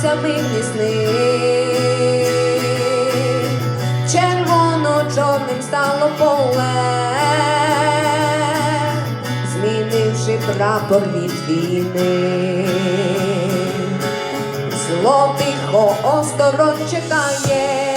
сняться мирні. Червоно-чорним стало поле, змінивши прапор від війни, зло тихо осторонь чекає.